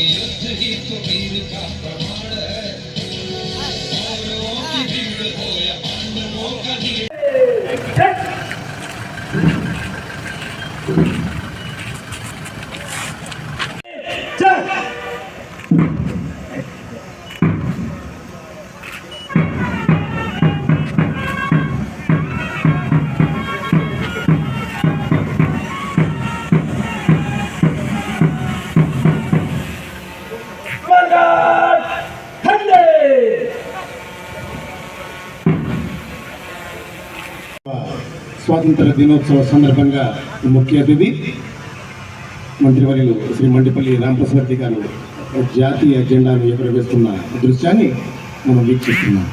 Just to keep the beat of స్వాతంత్ర దినోత్సవ సందర్భంగా ముఖ్య అతిథి మంత్రివర్యులు శ్రీ మండిపల్లి రామప్రసాద్ గారు జాతీయ ఎజెండాను ఎగురవేస్తున్న దృశ్యాన్ని మనం వీక్షిస్తున్నాం.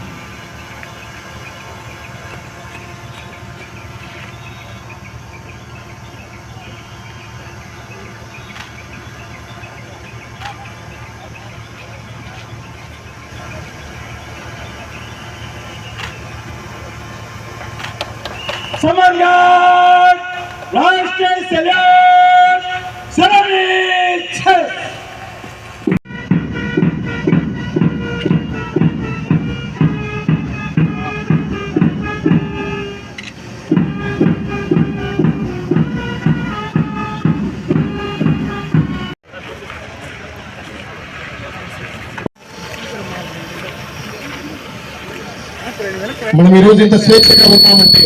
સમર્યાટ રાષ્ટ્રીય સેલ્યાટ સરણી છે. మనం ఈరోజు ఇంత స్వేచ్ఛగా ఉన్నామంటే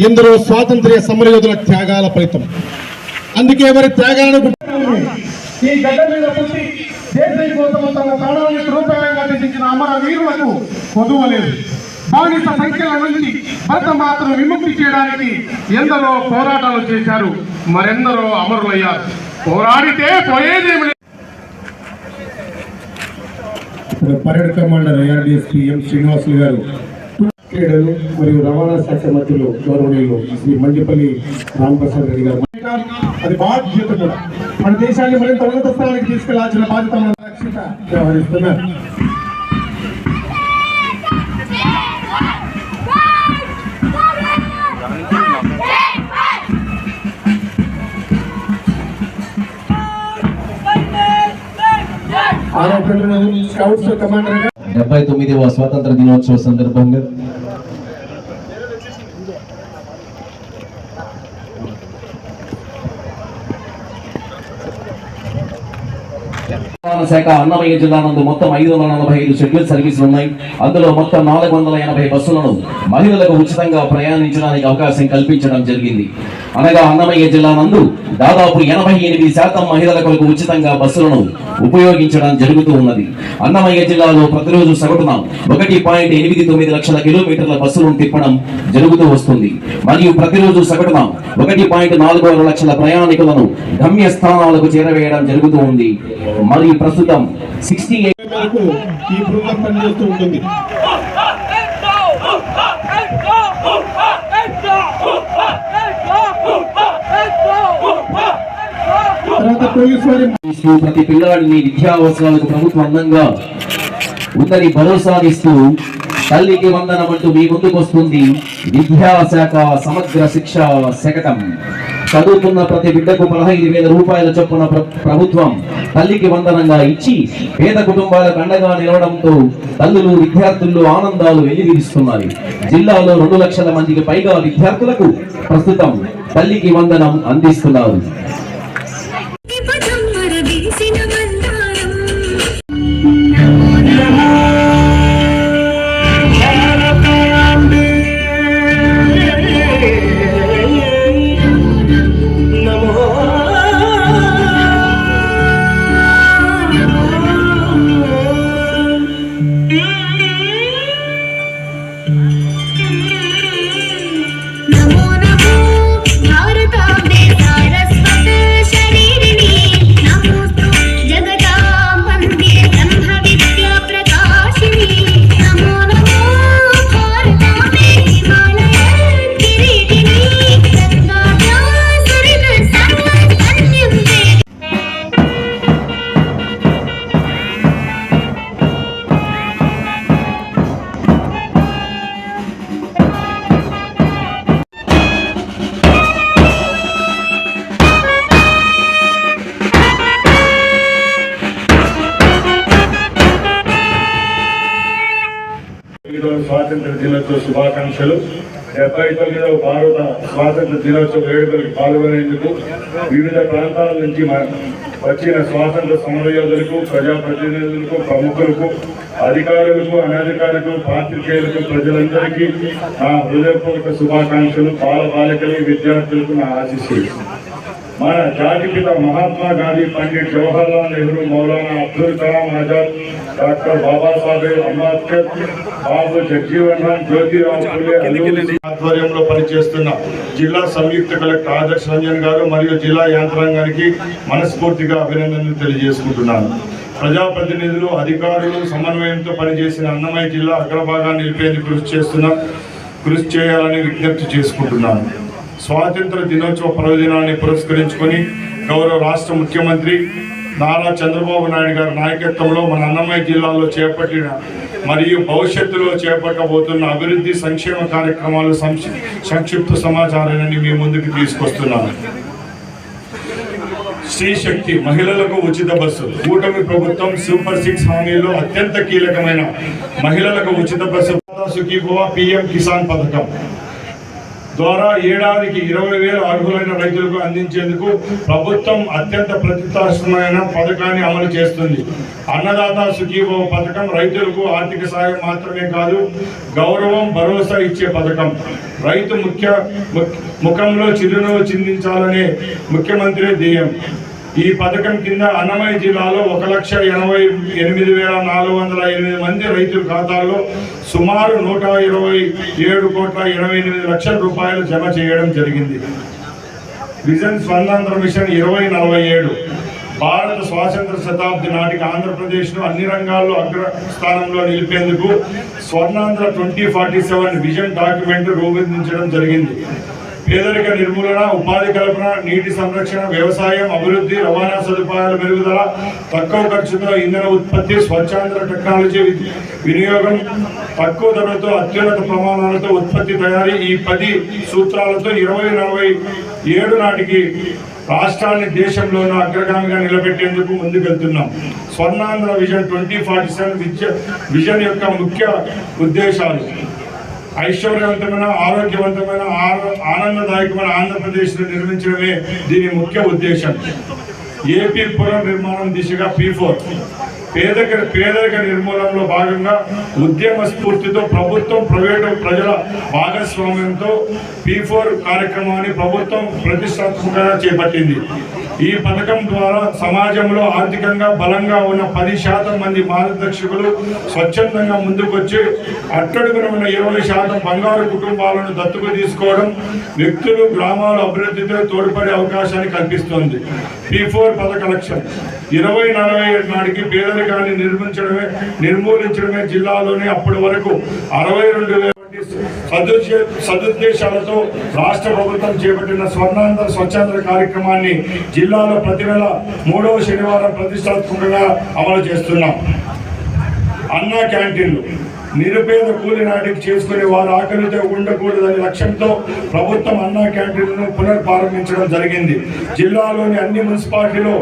ఎందరో స్వాతంత్ర్య సమరయోధుల త్యాగాల ఫలితం. అందుకే ఎవరి త్యాగాలను గుర్తు- ఈ గడ్డ మీద పుట్టి దేశం కోసం తమ ప్రాణాలను రూపాయలంగా తెచ్చిన అమర వీరులకు పొదువలేదు బానిస సంఖ్యల నుంచి భరత మాత్రం విముక్తి చేయడానికి ఎందరో పోరాటాలు చేశారు మరెందరో అమరులయ్యారు. పోరాడితే పోయేదేమి లేదు. పర్యటక commander ARDSP M Srinivasulu garu క్రీడలు మరియు రవాణా శాఖ మంత్రులు గౌరవనీయులు శ్రీ మండిపల్లి రామప్రసాద్ రెడ్డి గారు. అది బాధ్యత కూడా. మన దేశాన్ని మరింత ఉన్నత స్థానానికి తీసుకెళ్ళాల్సిన బాధ్యత మన రక్షిత వ్యవహరిస్తున్నారు. డెబ్బై తొమ్మిదవ స్వాతంత్ర దినోత్సవ సందర్భంగా రవాణా శాఖ అన్నమయ్య జిల్లా నందు మొత్తం ఐదు వందల నలభై ఐదు షెడ్యూల్ సర్వీసులు ఉన్నాయి. అందులో మొత్తం నాలుగు వందల ఎనభై బస్సులను మహిళలకు ఉచితంగా ప్రయాణించడానికి అవకాశం కల్పించడం జరిగింది. అనగా అన్నమయ్య జిల్లా నందు దాదాపు ఎనభై ఎనిమిది శాతం మహిళల కొరకు ఉచితంగా బస్సులను ఉపయోగించడం జరుగుతూ ఉన్నది. అన్నమయ్య జిల్లాలో ప్రతిరోజు సగటున ఒకటి పాయింట్ ఎనిమిది తొమ్మిది లక్షల కిలోమీటర్ల బస్సులను తిప్పడం జరుగుతూ వస్తుంది. మరియు ప్రతిరోజు సగటున ఒకటి పాయింట్ నాలుగు ఆరు లక్షల ప్రయాణికులను గమ్య స్థానాలకు చేరవేయడం జరుగుతూ ఉంది. మరియు ప్రస్తుతం సిక్స్టీ ఎయిట్ ఈ బృందం పనిచేస్తూ ఉంటుంది. ప్రతి పిల్లవాడిని విద్యా అవసరాలకు ప్రభుత్వం అందంగా ఉందని భరోసానిస్తూ తల్లికి వందనం అంటూ మీ ముందుకు వస్తుంది విద్యాశాఖ సమగ్ర శిక్ష శకటం. చదువుతున్న ప్రతి బిడ్డకు పదహైదు వేల రూపాయల చొప్పున ప్రభుత్వం తల్లికి వందనంగా ఇచ్చి పేద కుటుంబాలకు అండగా నిలవడంతో తల్లులు విద్యార్థుల్లో ఆనందాలు వెల్లివిరుస్తున్నారు జిల్లాలో రెండు లక్షల మందికి పైగా విద్యార్థులకు ప్రస్తుతం తల్లికి వందనం అందిస్తున్నారు. శుభాకాంక్షలు. డెబ్బై తొమ్మిదవ భారత స్వాతంత్ర దినోత్సవ వేడుకలకు పాల్గొనేందుకు వివిధ ప్రాంతాల నుంచి వచ్చిన స్వాతంత్ర సమరయోధులకు ప్రజాప్రతినిధులకు ప్రముఖులకు అధికారులకు అనధికారులకు పాత్రికేయులకు ప్రజలందరికీ నా హృదయపూర్వక శుభాకాంక్షలు. బాల బాలికలు విద్యార్థులకు నా ఆశీస్సులు. మన జాతిపిత మహాత్మా గాంధీ పండిట్ జవహర్లాల్ నెహ్రూ మౌలానా అబ్దుల్ కలాం ఆజాద్ డాక్టర్ బాబాసాహెబ్ అంబేద్కర్ బాబు జగ్జీవన్ రామ్ జ్యోతిరావు ఆధ్వర్యంలో పనిచేస్తున్న జిల్లా సంయుక్త కలెక్టర్ ఆదర్శ్ రంజన్ గారు మరియు జిల్లా యంత్రాంగానికి మనస్ఫూర్తిగా అభినందనలు తెలియజేసుకుంటున్నాను. ప్రజాప్రతినిధులు అధికారులు సమన్వయంతో పనిచేసిన అన్నమయ్య జిల్లా అగ్రభాగాన్ని నిలిపేందుకు కృషి చేస్తున్న కృషి చేయాలని విజ్ఞప్తి చేసుకుంటున్నాను. స్వాతంత్ర దినోత్సవ ప్రయోజనాన్ని పురస్కరించుకొని గౌరవ రాష్ట్ర ముఖ్యమంత్రి నారా చంద్రబాబు నాయుడు గారి నాయకత్వంలో మన అన్నమయ్య జిల్లాలో చేపట్టిన మరియు భవిష్యత్తులో చేపట్టబోతున్న అభివృద్ధి సంక్షేమ కార్యక్రమాలు సంక్షి- సంక్షిప్త సమాచారాన్ని మీ ముందుకు తీసుకొస్తున్నాను. స్త్రీ శక్తి మహిళలకు ఉచిత బస్సు కూటమి ప్రభుత్వం సూపర్ సిక్స్ హామీలో అత్యంత కీలకమైన మహిళలకు ఉచిత బస్సు. సుఖీభవ పిఎం కిసాన్ పథకం. ద్వారా ఏడాదికి ఇరవై వేల అర్హులైన రైతులకు అందించేందుకు ప్రభుత్వం అత్యంత ప్రతిష్టాత్మకమైన పథకాన్ని అమలు చేస్తుంది. అన్నదాత సుఖీభవ పథకం రైతులకు ఆర్థిక సాయం మాత్రమే కాదు గౌరవం భరోసా ఇచ్చే పథకం. రైతు ముఖ్య ముఖంలో చిరునవ్వు చిందించాలనే ముఖ్యమంత్రి ధ్యేయం. ఈ పథకం కింద అన్నమయ్య జిల్లాలో ఒక లక్ష ఎనభై ఎనిమిది వేల నాలుగు వందల ఎనిమిది మంది రైతుల ఖాతాల్లో సుమారు నూట ఇరవై ఏడు కోట్ల ఎనభై ఎనిమిది లక్షల రూపాయలు జమ చేయడం జరిగింది. విజన్ స్వర్ణాంధ్ర మిషన్ ఇరవై నలభై ఏడు భారత స్వాతంత్ర శతాబ్ది నాటికి ఆంధ్రప్రదేశ్ను అన్ని రంగాల్లో అగ్ర స్థానంలో నిలిపేందుకు Swarnandhra twenty forty seven vision document రూపొందించడం జరిగింది. పేదరిక నిర్మూలన ఉపాధి కల్పన నీటి సంరక్షణ వ్యవసాయం అభివృద్ధి రవాణా సదుపాయాల మెరుగుదల తక్కువ ఖర్చుతో ఇంధన ఉత్పత్తి స్వచ్ఛాంధ్ర టెక్నాలజీ వినియోగం తక్కువ ధరలతో అత్యున్నత ప్రమాణాలతో ఉత్పత్తి తయారీ ఈ పది సూత్రాలతో ఇరవై నలభై ఏడు నాటికి రాష్ట్రాన్ని దేశంలోనూ అగ్రగామిగా నిలబెట్టేందుకు ముందుకెళ్తున్నాం. Swarnandhra vision twenty forty seven vision యొక్క ముఖ్య ఉద్దేశాలు. ఐశ్వర్యవంతమైన ఆరోగ్యవంతమైన ఆనందదాయకమైన ఆంధ్రప్రదేశ్ నిర్మించడమే దీని ముఖ్య ఉద్దేశం. ఏపీ పునర్నిర్మాణం దిశగా పీ ఫోర్. పేదరిక పేదరిక నిర్మూలనలో భాగంగా ఉద్యమ స్ఫూర్తితో ప్రభుత్వం ప్రైవేటు ప్రజల భాగస్వామ్యంతో పీ ఫోర్ కార్యక్రమాన్ని ప్రభుత్వం ప్రతిష్టాత్మకంగా చేపట్టింది. ఈ పథకం ద్వారా సమాజంలో ఆర్థికంగా బలంగా ఉన్న పది శాతం మంది మార్గదర్శకులు స్వచ్ఛందంగా ముందుకొచ్చి అట్టడుగున ఉన్న ఇరవై శాతం బంగారు కుటుంబాలను దత్తుకు తీసుకోవడం వ్యక్తులు గ్రామాల అభివృద్ధితో తోడ్పడే అవకాశాన్ని కల్పిస్తోంది. పీ ఫోర్ పథక లక్ష్యం. ఇరవై నలభై ఏడు నాటికి పేదరికాన్ని నిర్మించడమే నిర్మూలించడమే జిల్లాలోనే అప్పటి వరకు అరవై రెండు వేల సదుద్దే సదుద్దేశాలతో రాష్ట్ర ప్రభుత్వం చేపట్టిన స్వర్ణాంధ్ర స్వచ్ఛాంధ్ర కార్యక్రమాన్ని జిల్లాలో ప్రతి నెల మూడవ శనివారం ప్రతిష్టాత్మకంగా అమలు చేస్తున్నాం. అన్నా క్యాంటీన్లు. నిరుపేద కూలి నాటికి చేసుకునే వారు ఆకలితో ఉండకూడదనే లక్ష్యంతో ప్రభుత్వం అన్నా క్యాంటీన్లను పునర్ప్రారంభించడం జరిగింది. జిల్లాలోని అన్ని మున్సిపాలిటీలో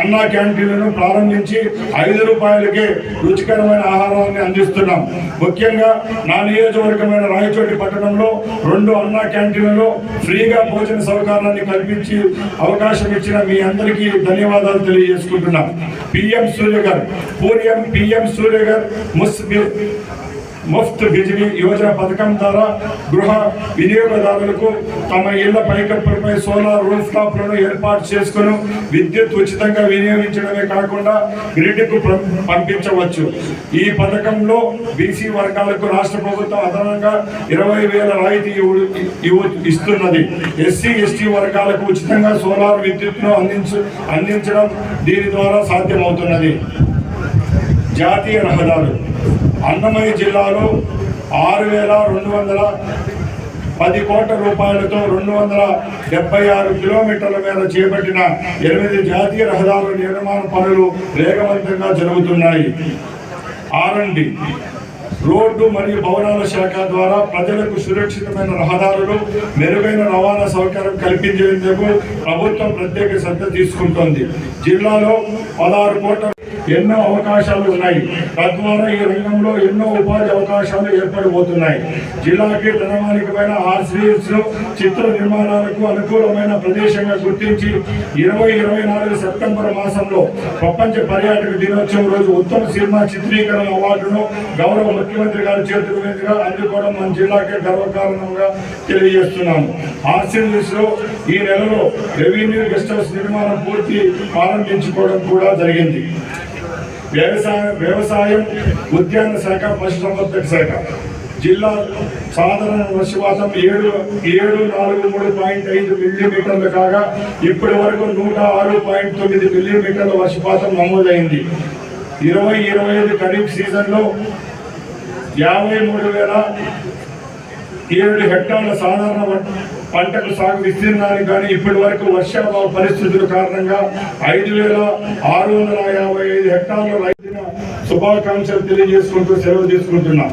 అన్నా క్యాంటీన్లను ప్రారంభించి ఐదు రూపాయలకే రుచికరమైన ఆహారాన్ని అందిస్తున్నాం. ముఖ్యంగా నా నియోజకవర్గమైన రాయచోటి పట్టణంలో రెండు అన్నా క్యాంటీన్లలో ఫ్రీగా భోజన సౌకర్యాన్ని కల్పించి అవకాశం ఇచ్చిన మీ అందరికీ ధన్యవాదాలు తెలియజేసుకుంటున్నాం. పిఎం సూర్యగర్ పూర్యం పిఎం సూర్యగర్ ముస్ ముఫ్త్ బిజిలీ యోజన పథకం ద్వారా గృహ వినియోగదారులకు తమ ఇళ్ళ పైకప్పులపై సోలార్ రూఫ్ టాప్లను ఏర్పాటు చేసుకుని విద్యుత్ ఉచితంగా వినియోగించడమే కాకుండా గ్రిడ్కు పంపించవచ్చు. ఈ పథకంలో బీసీ వర్గాలకు రాష్ట్ర ప్రభుత్వం అదనంగా ఇరవై వేల రాయితీ ఇవ్వు- ఇవ్వు- ఇస్తున్నది. ఎస్సీ ఎస్టీ వర్గాలకు ఉచితంగా సోలార్ విద్యుత్ను అందించ అందించడం దీని ద్వారా సాధ్యమవుతున్నది. జాతీయ రహదారులు. అన్నమయ్య జిల్లాలో ఆరు వేల రెండు వందల పది కోట్ల రూపాయలతో రెండు వందల డెబ్బై ఆరు కిలోమీటర్ల మేర చేపట్టిన ఎనిమిది జాతీయ రహదారుల నిర్మాణ పనులు వేగవంతంగా జరుగుతున్నాయి. ఆర్ఎండి రోడ్డు మరియు భవనాల శాఖ ద్వారా ప్రజలకు సురక్షితమైన రహదారులు మెరుగైన రవాణా సౌకర్యం కల్పించేందుకు ప్రభుత్వం ప్రత్యేక శ్రద్ధ తీసుకుంటోంది. జిల్లాలో పదహారు కోట్ల ఎన్నో అవకాశాలు ఉన్నాయి. తద్వారా ఈ రంగంలో ఎన్నో ఉపాధి అవకాశాలు ఏర్పడిపోతున్నాయి జిల్లాకి ధనమానికమైన ఆర్సిఎస్ చిత్ర నిర్మాణాలకు అనుకూలమైన ప్రదేశంగా గుర్తించి ఇరవై ఇరవై నాలుగు సెప్టెంబర్ మాసంలో ప్రపంచ పర్యాటక దినోత్సవం రోజు ఉత్తమ సినిమా చిత్రీకరణ అవార్డును గౌరవ ముఖ్యమంత్రి గారి చేతుల మీదుగా అందుకోవడం మన జిల్లాకే గర్వకారణంగా తెలియజేస్తున్నాము. ఆర్సిఎస్ ఈ నెలలో రెవెన్యూ గెస్ట్ హౌస్ నిర్మాణం పూర్తి ప్రారంభించుకోవడం కూడా జరిగింది. వ్యవసాయ వ్యవసాయం ఉద్యాన శాఖ పశుసంవర్ధక శాఖ. జిల్లా సాధారణ వర్షపాతం ఏడు ఏడు నాలుగు మూడు పాయింట్ ఐదు మిల్లీమీటర్లు కాగా ఇప్పటి వరకు నూట ఆరు పాయింట్ తొమ్మిది మిల్లీమీటర్ల వర్షపాతం నమోదైంది. ఇరవై ఇరవై ఐదు ఖరీఫ్ సీజన్లో యాభై మూడు వేల ఏడు హెక్టార్ల సాధారణ వ- పంటకు సాగు విస్తీర్ణానికి కానీ ఇప్పటి వరకు వర్షాభావ పరిస్థితుల కారణంగా ఐదు వేల ఆరు వందల యాభై ఐదు హెక్టార్ల రైతుల శుభాకాంక్షలు తెలియజేసుకుంటూ సెలవు తీసుకుంటున్నాం.